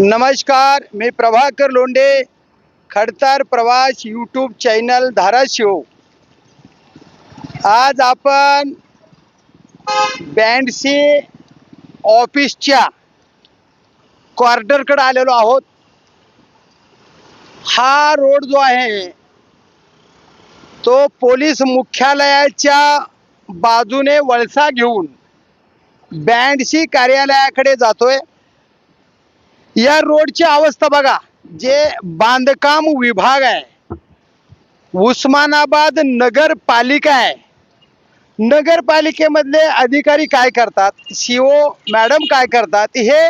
नमस्कार मी प्रभाकर लोंढे खडतार प्रवास YouTube channel Dharashiv. आज आपण बँडसी ऑफिसच्या क्वार्टरकडे आलेलो आहोत. हा रोड जो आहे तो पोलीस मुख्यालयाच्या बाजूने वळसा घेऊन बँडसी कार्यालयाकडे जातोय. या रोडची अवस्था बघा. जे बांधकाम विभाग आहे उस्मानाबाद नगरपालिका आहे. नगरपालिकेमधले अधिकारी काय करतात? सीओ मॅडम काय करतात? हे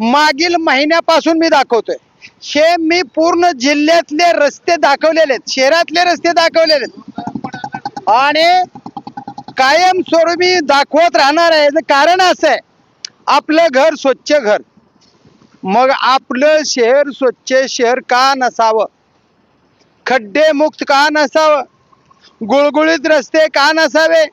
मागील महिन्यापासून मी दाखवतोय. हे मी पूर्ण जिल्ह्यातले रस्ते दाखवलेले आहेत. शहरातले रस्ते दाखवलेले आहेत. आणि कायमस्वरूपी दाखवत राहणार आहे. कारण असं आहे आपलं घर स्वच्छ घर. मग आपलं शहर स्वच्छ शहर का नसावं? खड्डे मुक्त का नसावं? गुळगुळीत रस्ते का नसावे?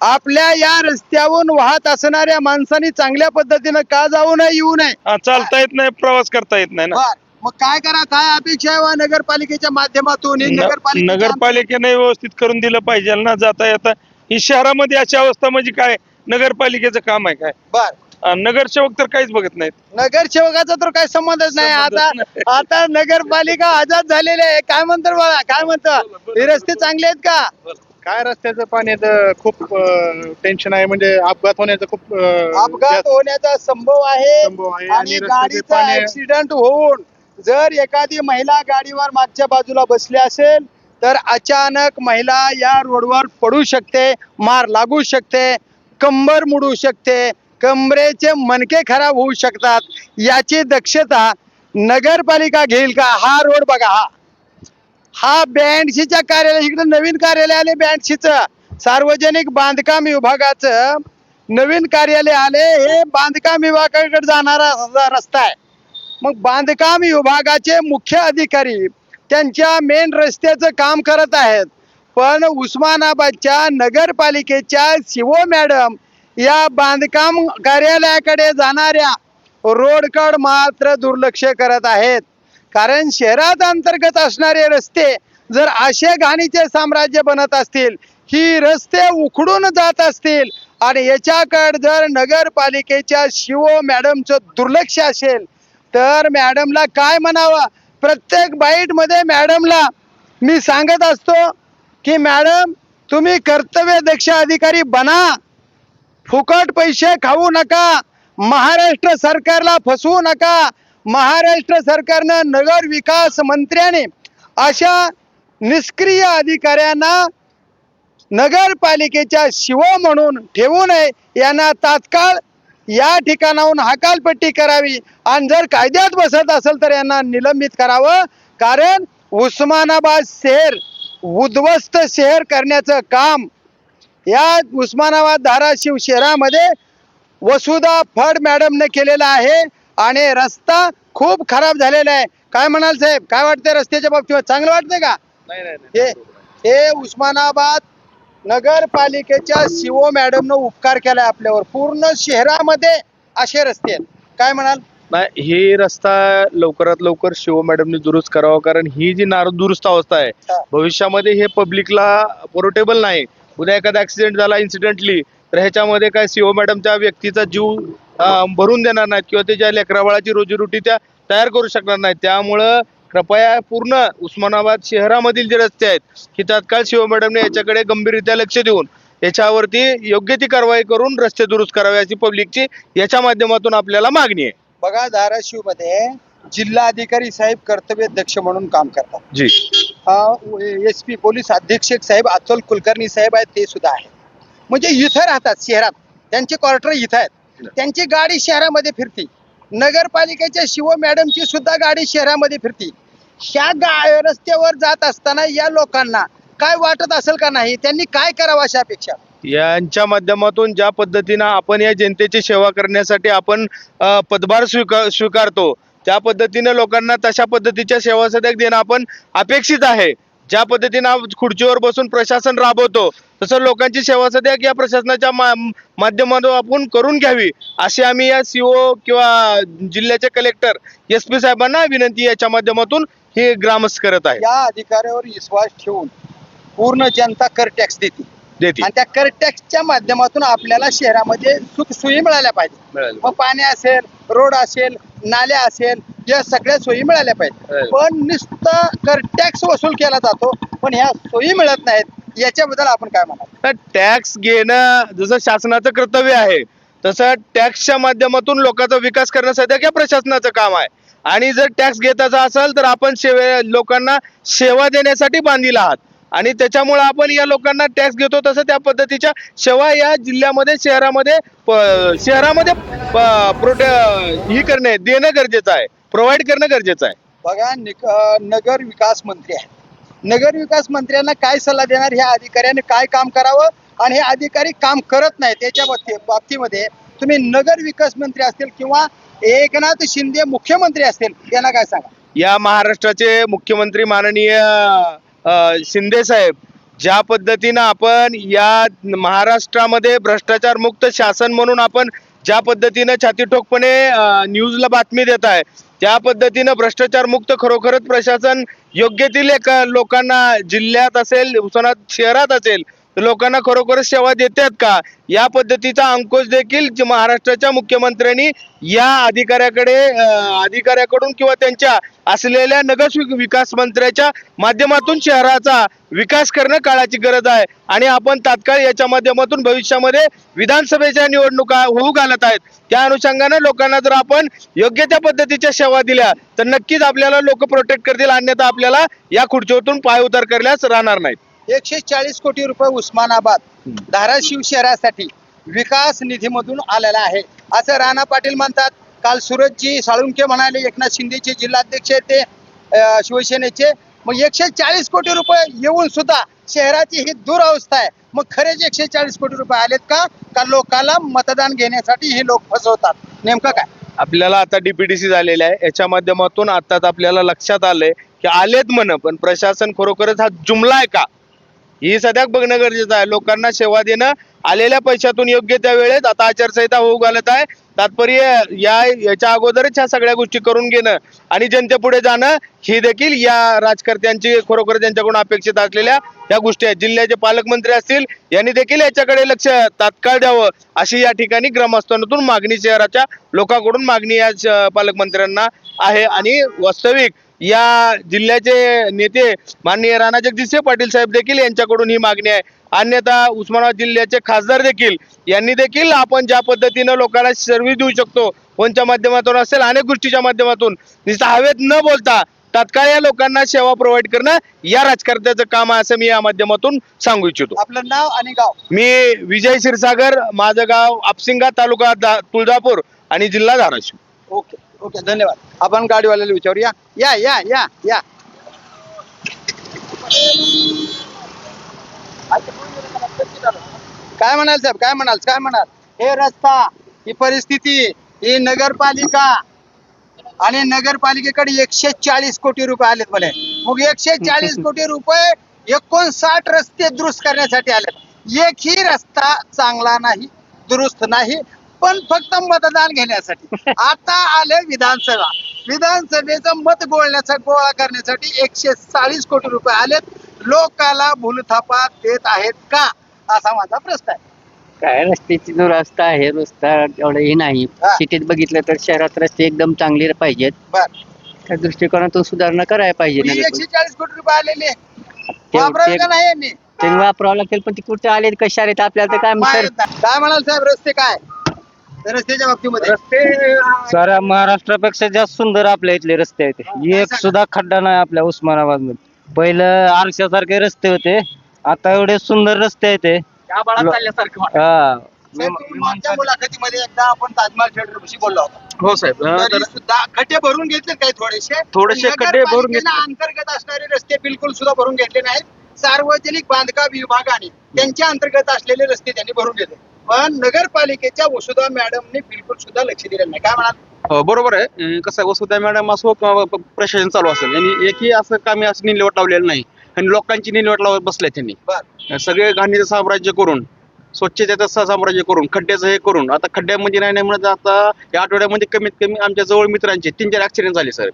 आपल्या या रस्त्यावरून वाहत असणाऱ्या माणसांनी चांगल्या पद्धतीनं का जाऊ नये येऊ नये? हा, चालता येत नाही प्रवास करता येत नाही ना? मग काय करा काय अपेक्षा आहे नगरपालिकेच्या माध्यमातून नगरपालिकेने व्यवस्थित करून दिलं पाहिजे ना जाता येता? ही शहरामध्ये अशी अवस्था म्हणजे काय? नगरपालिकेचं काम आहे काय? बर. नगरसेवक तर काहीच बघत नाहीत. नगरसेवकाचा तर काही संबंधच नाही. आता संबंधच. आता नगरपालिका आजाद झालेली आहे. काय म्हणतात बाळा? काय म्हणतं? हे रस्ते चांगले आहेत का? काय रस्त्याचं पाण्याचं खूप टेन्शन आहे. म्हणजे अपघात होण्याचं खूप अं, अपघात जास्त होण्याचा संभव आहे आणि आणि रस्त्याचे गाडीचा पाणी ऍक्सिडेंट होऊन जर एखादी महिला गाडीवर मागच्या बाजूला बसली असेल तर अचानक महिला या रोडवर पडू शकते मार लागू शकते कंबर मुडू शकते कमरेचे मनके खराब होऊ शकतात याची दक्षता नगरपालिका घेईल का? हा रोड बघा हा. हा बँडशीच्या कार्यालय इकडे नवीन कार्यालय आले बँडशीचं सार्वजनिक बांधकाम विभागाचं नवीन कार्यालय आले हे बांधकाम विभागाकडे जाणारा रस्ता आहे. मग बांधकाम विभागाचे मुख्य अधिकारी त्यांच्या मेन रस्त्याचं काम करत आहेत. पण उस्मानाबादच्या नगरपालिकेच्या शिवो मॅडम या बांधकाम कार्यालयाकडे जाणाऱ्या रोडकड मात्र दुर्लक्ष करत आहेत. कारण शहरात अंतर्गत असणारे रस्ते जर असे घाणीचे साम्राज्य बनत असतील ही रस्ते उखडून जात असतील आणि याच्याकडे जर नगरपालिकेच्या शिवो मॅडमचं दुर्लक्ष असेल तर मॅडमला काय म्हणावं? प्रत्येक बाईटमध्ये मॅडमला मी सांगत असतो की मॅडम तुम्ही कर्तव्यदक्ष अधिकारी बना. फुकट पैसे खाऊ नका. महाराष्ट्र सरकारला फसवू नका. महाराष्ट्र सरकारनं नगर विकास मंत्र्याने अशा निष्क्रिय अधिकाऱ्यांना नगरपालिकेच्या शिव म्हणून ठेवू नये. यांना तात्काळ या ठिकाणाहून हकालपट्टी करावी. आणि जर कायद्यात बसत असेल तर यांना निलंबित करावं. कारण उस्मानाबाद शहर उद्ध्वस्त शहर करण्याचं काम या उस्मानाबाद धाराशिव शहरामध्ये वसुधा फड मॅडमने केलेला आहे आणि रस्ता खूप खराब झालेला आहे. काय म्हणाल साहेब? काय वाटतंय रस्त्याच्या बाबतीत चांगलं वाटतंय का? हे हे उस्मानाबाद नगरपालिकेच्या शिवो मॅडमनं उपकार केलाय आपल्यावर. पूर्ण शहरामध्ये असे रस्ते आहेत. काय म्हणाल? नाही ही रस्ता लवकरात लवकर शिव मॅडमने दुरुस्त करावा कारण ही जी नार दुरुस्त अवस्था आहे. भविष्यामध्ये हे पब्लिकला पोर्टेबल नाही. उद्या एखादा ॲक्सिडेंट झाला इन्सिडेंटली तर ह्याच्यामध्ये काय सीओ मॅडम त्या व्यक्तीचा जीव भरून देणार नाहीत किंवा त्याच्या लेकराबाळाची रोजीरोटी त्या तयार करू शकणार नाहीत. त्यामुळं कृपया पूर्ण उस्मानाबाद शहरामधील जे रस्ते आहेत की तात्काळ शिव मॅडमने याच्याकडे गंभीररित्या लक्ष देऊन याच्यावरती योग्य ती कारवाई करून रस्ते दुरुस्त करावे अशी पब्लिकची याच्या माध्यमातून आपल्याला मागणी आहे. बघा धाराशिवमध्ये जिल्हाधिकारी साहेब कर्तव्य दक्ष म्हणून काम करतात. जी. एस पी पोलीस अधीक्षक साहेब अतुल कुलकर्णी साहेब आहेत ते सुद्धा आहेत. म्हणजे इथं राहतात शहरात. त्यांचे क्वार्टर इथं आहेत. त्यांची गाडी शहरामध्ये फिरती. नगरपालिकेच्या शिव मॅडमची सुद्धा गाडी शहरामध्ये फिरती. ह्या गा रस्त्यावर जात असताना या लोकांना काय वाटत असेल का नाही त्यांनी काय करावं अशा अपेक्षा? यांच्या माध्यमातून ज्या पद्धतीनं आपण या जनतेची सेवा करण्यासाठी आपण पदभार स्वीकार स्वीकारतो त्या पद्धतीने लोकांना तशा पद्धतीच्या सेवा सदक देणं आपण अपेक्षित आहे. ज्या पद्धतीनं खुर्चीवर बसून प्रशासन राबवतो तसं लोकांची सेवा सध्या या प्रशासनाच्या मा- माध्यमातून आपण करून घ्यावी अशी आम्ही या सीओ किंवा जिल्ह्याचे कलेक्टर एस पी साहेबांना विनंती याच्या माध्यमातून हे ग्रामस्थ करत आहे. या अधिकाऱ्यावर विश्वास ठेवून पूर्ण जनता कर टॅक्स देते देते आणि त्या कर टॅक्सच्या माध्यमातून आपल्याला शहरामध्ये सुख सोयी मिळाल्या पाहिजे. मग पाणी असेल रोड असेल नाल्या असेल या सगळ्या सोयी मिळाल्या पाहिजे. मिळाल्या. पण नुसतं कर टॅक्स वसूल केला जातो पण ह्या सोयी मिळत नाहीत याच्याबद्दल आपण काय म्हणाल? तर टॅक्स घेणं जसं शासनाचं कर्तव्य आहे तसं टॅक्सच्या माध्यमातून लोकांचा विकास करणं सध्या या प्रशासनाचं काम आहे. आणि जर टॅक्स घेताचा असेल तर आपण सेवे लोकांना सेवा देण्यासाठी बांधील आहात. आणि त्याच्यामुळे आपण या लोकांना टॅक्स घेतो तसं त्या पद्धतीच्या सेवा या जिल्ह्यामध्ये शहरामध्ये शहरामध्ये प्रोटे ही करणे देणं गरजेचं आहे. प्रोव्हाइड करणं गरजेचं आहे. बघा निक- नगर विकास मंत्री आहे. नगर विकास मंत्र्यांना काय सल्ला देणार ह्या अधिकाऱ्याने काय काम करावं आणि हे अधिकारी काम करत नाही त्याच्या बाबती- बाबतीमध्ये तुम्ही नगर विकास मंत्री असतील किंवा एकनाथ शिंदे मुख्यमंत्री असतील त्यांना काय सांगा? या महाराष्ट्राचे मुख्यमंत्री माननीय शिंदेसाहेब शिंदे साहेब ज्या पद्धतीनं आपण या महाराष्ट्रामध्ये भ्रष्टाचार मुक्त शासन म्हणून आपण ज्या पद्धतीनं छातीठोकपणे न्यूजला बातमी देत आहे त्या पद्धतीनं भ्रष्टाचार मुक्त खरोखरच प्रशासन योग्य ती लोकांना जिल्ह्यात असेल उस्मानाबाद शहरात असेल तर लोकांना खरोखरच सेवा देतात का? या पद्धतीचा अंकुश देखील महाराष्ट्राच्या मुख्यमंत्र्यांनी या अधिकाऱ्याकडे अधिकाऱ्याकडून किंवा त्यांच्या असलेल्या नगर विकास मंत्र्याच्या माध्यमातून शहराचा विकास करणं काळाची गरज आहे. आणि आपण तात्काळ याच्या माध्यमातून भविष्यामध्ये विधानसभेच्या निवडणुका होऊ घालत आहेत. त्या अनुषंगाने लोकांना जर आपण योग्य त्या पद्धतीच्या सेवा दिल्या तर नक्कीच आपल्याला लोक प्रोटेक्ट करतील अन्यथा आपल्याला या खुर्चीवरून पाय उतार करण्यास राहणार नाहीत. एकशे चाळीस कोटी रुपये उस्मानाबाद धाराशिव शहरासाठी विकास निधीमधून आलेला आहे. असं राणा पाटील म्हणतात. काल सूरजजी साळुंके म्हणाले एकनाथ शिंदेचे जिल्हाध्यक्ष ते शिवसेनेचे. मग एकशे चाळीस कोटी रुपये येऊन सुद्धा शहराची ही दुरवस्था आहे. मग खरेच एकशे चाळीस कोटी रुपये आलेत का? का लोकांना मतदान घेण्यासाठी हे लोक फसवतात? नेमकं काय? आपल्याला आता डीपीडीसी झालेलं आहे. याच्या माध्यमातून आताच आपल्याला लक्षात आलंय की आलेत म्हण पण प्रशासन खरोखरच हा जुमला आहे का? ही सध्या बघणं गरजेचं आहे. लोकांना सेवा देणं आलेल्या पैशातून योग्य त्या वेळेत आता आचारसंहिता होऊ घालत आहे. तात्पर्य या याच्या अगोदरच ह्या सगळ्या गोष्टी करून घेणं आणि जनतेपुढे जाणं ही देखील या राजकर्त्यांची खरोखर त्यांच्याकडून अपेक्षित असलेल्या या गोष्टी आहेत. जिल्ह्याचे पालकमंत्री असतील यांनी देखील याच्याकडे लक्ष तात्काळ द्यावं अशी या ठिकाणी ग्रामस्थांतून मागणी शहराच्या लोकांकडून मागणी या पालकमंत्र्यांना आहे. आणि वास्तविक या जिल्ह्याचे नेते माननीय राणा जगदीशसिंह पाटील साहेब देखील यांच्याकडून ही मागणी आहे. अन्यथा उस्मानाबाद जिल्ह्याचे खासदार देखील यांनी देखील आपण ज्या पद्धतीनं लोकांना सर्व्हिस देऊ शकतो फोनच्या माध्यमातून असेल अनेक गोष्टीच्या माध्यमातून नुसतं हवेत न बोलता तात्काळ या लोकांना सेवा प्रोव्हाइड करणं या राजकारत्याचं काम आहे असं मी या माध्यमातून सांगू इच्छितो. आपलं नाव आणि गाव. मी विजय क्षीरसागर माझं गाव आपसिंगा तालुका तुळजापूर आणि जिल्हा धाराशिव. ओके. ओके धन्यवाद. आपण गाडीवाल्याला विचारूया. या या या या. काय म्हणाल साहेब? काय म्हणाल? काय म्हणाल? हे रस्ता ही परिस्थिती ही नगरपालिका आणि नगरपालिकेकडे एकशे चाळीस कोटी रुपये आलेत म्हणे. मग एकशे चाळीस कोटी रुपये एकोणसाठ रस्ते दुरुस्त करण्यासाठी आले एकही रस्ता चांगला नाही दुरुस्त नाही. पण फक्त मतदान घेण्यासाठी. आता आले विधानसभा. विधानसभेचं मत गोळण्याचा गोळा करण्यासाठी एकशे चाळीस कोटी रुपये आलेत. लोकाला भूलथापा देत आहेत का? असा माझा प्रश्न आहे. काय रस्त्याची जो रस्ता आहे रस्ता एवढं हे नाही. हा. सिटीत बघितलं तर शहरात रस्ते एकदम चांगले पाहिजेत. बर. त्या दृष्टिकोनातून सुधारणा करायला पाहिजे ही नगर एकशे चाळीस कोटी रुपये आलेले. ते- वापरावे का ते- नाही यांनी? ते वापरावं लागेल पण ते कुठे आले कशा आहेत आपल्याला तर काय माहीत सर नाही. काय म्हणाल साहेब रस्ते काय? रस्त्याच्या बाबतीमध्ये? साऱ्या महाराष्ट्रापेक्षा जास्त सुंदर आपल्या इथले रस्ते आहेत. एक सुद्धा खड्डा नाही आपल्या उस्मानाबादमध्ये पहिलं आरशासारखे रस्ते होते. आता एवढे सुंदर रस्ते आहेत ते. हा. साहेब, तुम्ही मागच्या मुलाखतीमध्ये एकदा आपण ताजमहल बोललो होतो. हो साहेब. तरी सुद्धा खड्डे भरून घेतले काही थोडेसे? थोडेसे खड्डे भरून घेतले. नगरपालिकेनं अंतर्गत असणारे रस्ते बिलकुल सुद्धा भरून घेतले नाहीत. सार्वजनिक बांधकाम विभागाने त्यांच्या अंतर्गत असलेले रस्ते त्यांनी भरून घेतले. पण नगरपालिकेच्या वसुधा मॅडमने बिलकुल सुद्धा लक्ष दिलं नाही. काय म्हणाल? हो बरोबर आहे. अं, कसं आहे वसुधा मॅडम असो किंवा प- प्रशासन चालू असेल यांनी एकही असं कामी असं निलवट लावलेलं नाही. आणि लोकांची निलवट लावत बसले त्यांनी. सगळे घाणीचं साम्राज्य करून स्वच्छतेचं सा- साम्राज्य करून खड्ड्याचं हे करून आता खड्ड्यामध्ये नाही नाही म्हणत आता या आठवड्यामध्ये कमीत कमी आमच्या जवळ मित्रांचे तीन चार ऍक्सिडेंट झाले सर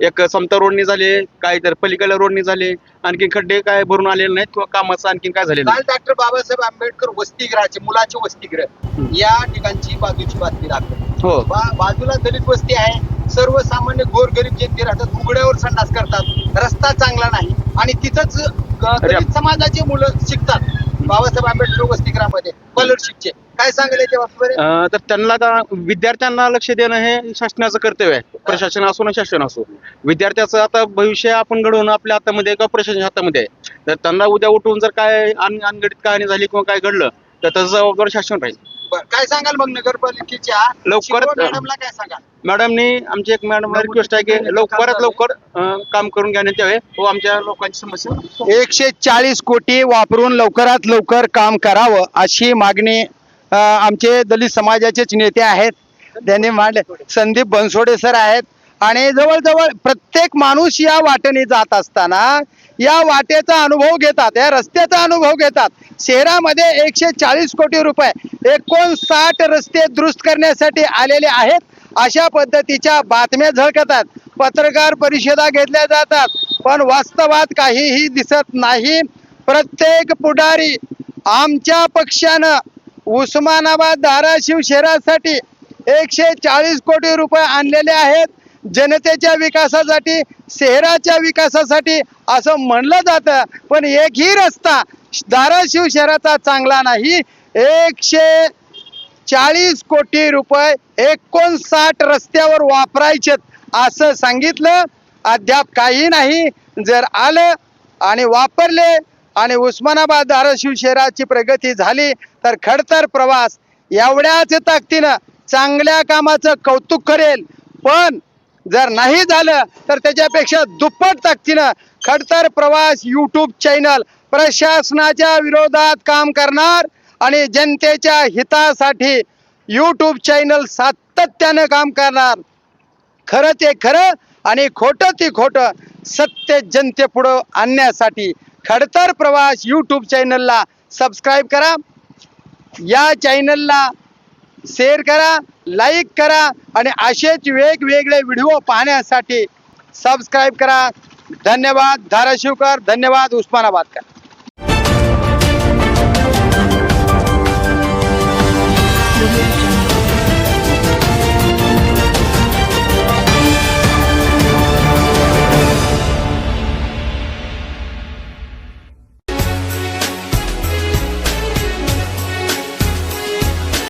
एक समता रोडनी झाले काय तर पलीकडल्या रोडनी झाले आणखी खड्डे काय भरून आलेले नाहीत किंवा कामाचं आणखी काय झालेलं काल डॉक्टर बाबासाहेब आंबेडकर वसतिगृहाचे मुलाचे वसतिगृह या ठिकाणची बाजूची बातमी दाखवली हो. बा- बाजूला दलित वस्ती आहे सर्वसामान्य गोरगरीब जे ते राहतात उघड्यावर संडास करतात रस्ता चांगला नाही आणि तिथंच समाजाची मुलं शिकतात. बाबासाहेब आंबेडकर वसतिगृहामध्ये स्कॉलरशिपचे काय सांगेल याच्या बाबतीत अं, तर त्यांना आता विद्यार्थ्यांना लक्ष देणं हे शासनाचं कर्तव्य आहे. प्रशासन असो ना शासन असो. विद्यार्थ्याचं आता भविष्य आपण घडवणं आपल्या हातामध्ये का प्रशासन हातामध्ये आहे. तर त्यांना उद्या उठून जर काय अन- अनगडित कहाणी झाली किंवा काय घडलं तर त्याचं जबाबदार शासन राहील. बरं, काय सांगाल मग नगरपालिकेच्या लवकरात- शिरोळ मॅडमला काय सांगाल? मॅडमनी आमची एक मॅडमला रिक्वेस्ट आहे की लवकरात लवकर अं, काम करून घेण्यात यावे. व आमच्या लोकांची समस्या. एकशे चाळीस कोटी वापरून लवकरात लवकर काम करावं अशी मागणी आमचे दलित समाजाचेच नेते आहेत. त्यांनी मांडले. संदीप बनसोडे सर आहेत. आणि जवळजवळ प्रत्येक माणूस या वाटेने जात असताना या वाटेचा अनुभव घेतात या रस्त्याचा अनुभव घेतात. शहरामध्ये एकशे चाळीस कोटी रुपये एकोणसाठ रस्ते दुरुस्त करण्यासाठी आलेले आहेत. अशा पद्धतीच्या बातम्या झळकतात. पत्रकार परिषदा घेतल्या जातात. पण वास्तवात काहीही दिसत नाही. प्रत्येक पुढारी आमच्या पक्षानं उस्मानाबाद धाराशिव शहरासाठी एकशे चाळीस कोटी रुपये आणलेले आहेत. जनतेच्या विकासासाठी शहराच्या विकासासाठी असं म्हणलं जातं. पण एकही रस्ता धाराशिव शहराचा चांगला नाही. एकशे चाळीस कोटी रुपये एकोणसाठ रस्त्यावर वापरायचे असं सांगितलं. अद्याप काही नाही. जर आलं आणि वापरले आणि उस्मानाबाद धाराशिव शहराची प्रगती झाली तर खडतर प्रवास एवढ्याच ताकदीनं चांगल्या कामाचं कौतुक करेल. पण जर नाही झालं तर त्याच्यापेक्षा दुप्पट ताकदीनं खडतर प्रवास यूट्यूब चॅनल प्रशासनाच्या विरोधात काम करणार आणि जनतेच्या हितासाठी यूट्यूब चॅनल सातत्यानं काम करणार. खरं ते खरं आणि खोटं ते खोटं सत्य जनतेपुढं आणण्यासाठी खडतर प्रवास यूट्यूब चॅनलला सबस्क्राईब करा. या चॅनलला शेअर करा लाईक करा आणि असेच वेगवेगळे व्हिडिओ पाहण्यासाठी सबस्क्राईब करा. धन्यवाद धाराशिवकर. धन्यवाद उस्मानाबादकर.